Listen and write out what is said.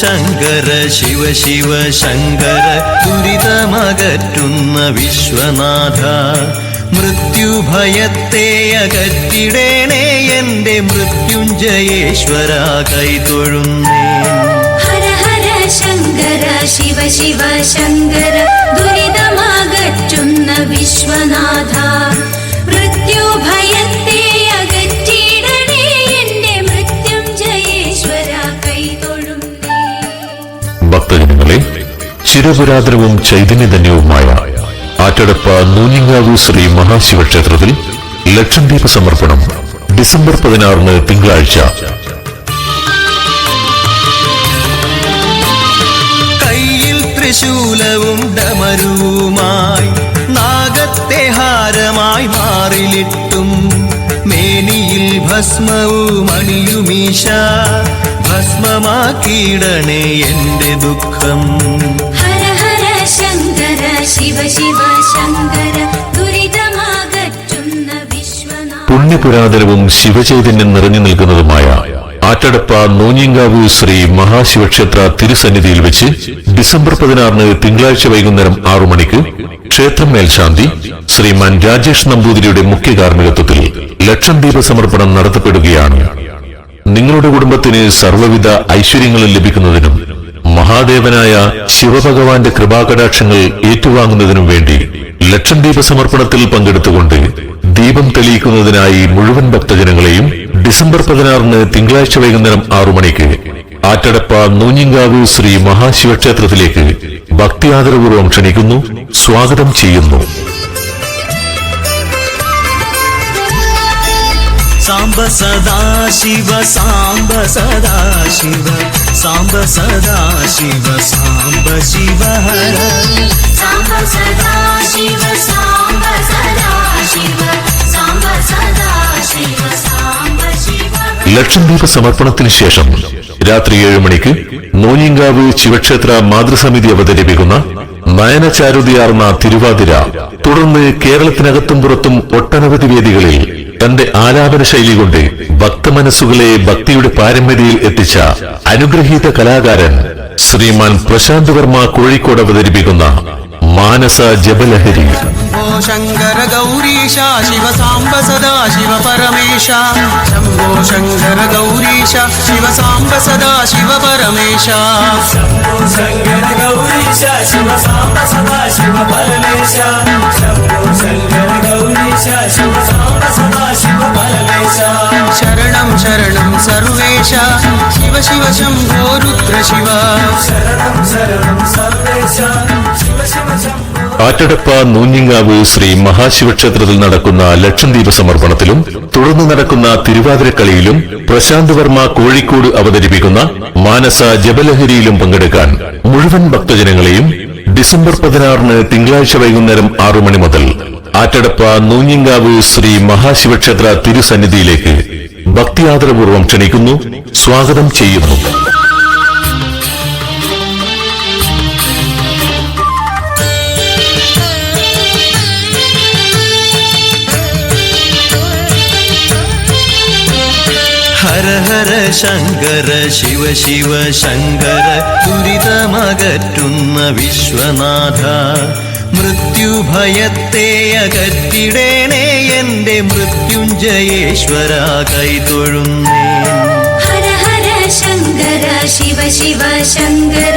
ശങ്കര ശിവ ശിവ ശങ്കര ദുരിതമകറ്റുന്ന വിശ്വനാഥ. മൃത്യുഭയത്തെ അകറ്റിടേണേ എന്റെ മൃത്യുഞ്ജയേശ്വര കൈതൊഴുന്നേ ഹര ഹര ശങ്കര ശിവ ശിവ ശങ്കര ദുരിതമകറ്റുന്ന വിശ്വനാഥ. ചിരപുരാതനവും ചൈതന്യധന്യവുമായ ആറ്റടപ്പ നൂഞ്ഞിങ്ങാവു ശ്രീ മഹാശിവക്ഷേത്രത്തിൽ ലക്ഷദ്വീപ് സമർപ്പണം ഡിസംബർ പതിനാറിന് തിങ്കളാഴ്ച. കയ്യിൽ ത്രിശൂലവും ഡമരുവുമായി നാഗത്തെ ഹാരമായി മാറിലിട്ടും. മേനിയിൽ ഭസ്മവും അണിയുമീശ ഭസ്മമാക്കിയിടണേ എന്റെ ദുഃഖം. പുണ്യപുരാതനവും ശിവചൈതന്യം നിറഞ്ഞു നിൽക്കുന്നതുമായ ആറ്റടപ്പ നൂഞ്ഞിങ്കാവു ശ്രീ മഹാശിവക്ഷേത്ര തിരുസന്നിധിയിൽ വെച്ച് ഡിസംബർ പതിനാറിന് തിങ്കളാഴ്ച വൈകുന്നേരം ആറു മണിക്ക് ക്ഷേത്രം മേൽശാന്തി ശ്രീമാൻ രാജേഷ് നമ്പൂതിരിയുടെ മുഖ്യ കാർമ്മികത്വത്തിൽ ലക്ഷം ദീപ സമർപ്പണം നടത്തപ്പെടുകയാണ്. നിങ്ങളുടെ കുടുംബത്തിന് സർവവിധ ഐശ്വര്യങ്ങളും ലഭിക്കുന്നതിനും മഹാദേവനായ ശിവഭഗവാന്റെ കൃപാകടാക്ഷങ്ങൾ ഏറ്റുവാങ്ങുന്നതിനും വേണ്ടി ലക്ഷം ദീപ സമർപ്പണത്തിൽ പങ്കെടുത്തുകൊണ്ട് ദീപം തെളിയിക്കുന്നതിനായി മുഴുവൻ ഭക്തജനങ്ങളെയും ഡിസംബർ പതിനാറിന് തിങ്കളാഴ്ച വൈകുന്നേരം ആറു മണിക്ക് ആറ്റടപ്പ നൂഞ്ഞിങ്കാവ് ശ്രീ മഹാശിവക്ഷേത്രത്തിലേക്ക് ഭക്തി ആദരപൂർവം ക്ഷണിക്കുന്നു. സ്വാഗതം ചെയ്യുന്നു. സാംബ സദാശിവ സാംബ സദാശിവ സാംബ സദാശിവ സാംബ ശിവ ഹര. സാംബ സദാ ശിവ സാംബ സദാ ശിവ സാംബ സദാ ശിവ സാംബ ശിവ ലക്ഷദ്വീപ് സമർപ്പണത്തിന് ശേഷം രാത്രി ഏഴ് മണിക്ക് മോനിങ്കാവ് ശിവക്ഷേത്ര മാതൃസമിതി അവതരിപ്പിക്കുന്ന നയനചാരുതിയാർന്ന തിരുവാതിര തുടർന്ന് കേരളത്തിനകത്തും പുറത്തും ഒട്ടനവധി വേദികളിൽ തന്റെ ആലാപന ശൈലി കൊണ്ട് ഭക്തമനസ്സുകളെ ഭക്തിയുടെ പാരമ്പര്യയിൽ എത്തിച്ച അനുഗ്രഹീത കലാകാരൻ ശ്രീമാൻ പ്രശാന്ത് വർമ്മ കോഴിക്കോട് അവതരിപ്പിക്കുന്ന മാനസ ജബലഹരി ശങ്കര ഗൗരീശ ശിവ സാംബ സദാ ശിവ പരമേശ. ശംഭോ ശങ്കര ഗൗരീശ ശിവ സാംബ സദാ ശിവ പരമേശ. ശങ്കര ഗൗരീശ ശിവ സാംബ സദാ ശിവ പരമേശ. ശംഭോ ശങ്കര ശരണം ശരണം സർവേശ. ശിവ ശിവ ശംഭോ രുദ്ര ശിവ. ആറ്റടപ്പ നൂഞ്ഞിങ്ങാവ് ശ്രീ മഹാശിവക്ഷേത്രത്തിൽ നടക്കുന്ന ലക്ഷദ്വീപ സമർപ്പണത്തിലും തുടർന്ന് നടക്കുന്ന തിരുവാതിരക്കളിയിലും പ്രശാന്ത് വർമ്മ കോഴിക്കോട് അവതരിപ്പിക്കുന്ന മാനസ ജബലഹരിയിലും പങ്കെടുക്കാൻ മുഴുവൻ ഭക്തജനങ്ങളെയും ഡിസംബർ പതിനാറിന് തിങ്കളാഴ്ച വൈകുന്നേരം ആറു മണി മുതൽ ആറ്റടപ്പ നൂഞ്ഞിങ്കാവ് ശ്രീ മഹാശിവക്ഷേത്ര തിരുസന്നിധിയിലേക്ക് ഭക്തിയാദരപൂർവം ക്ഷണിക്കുന്നു സ്വാഗതം ചെയ്യുന്നു. ഹര ഹര ശങ്കര ശിവ ശിവ ശങ്കര ദുരിതമകറ്റുന്ന വിശ്വനാഥ. മൃത്യുഭയത്തെ അകറ്റിടേണേ എന്റെ മൃത്യുഞ്ജയേശ്വര കൈതൊഴുന്നേ ഹര ഹര ശങ്കര ശിവ ശിവ ശങ്കര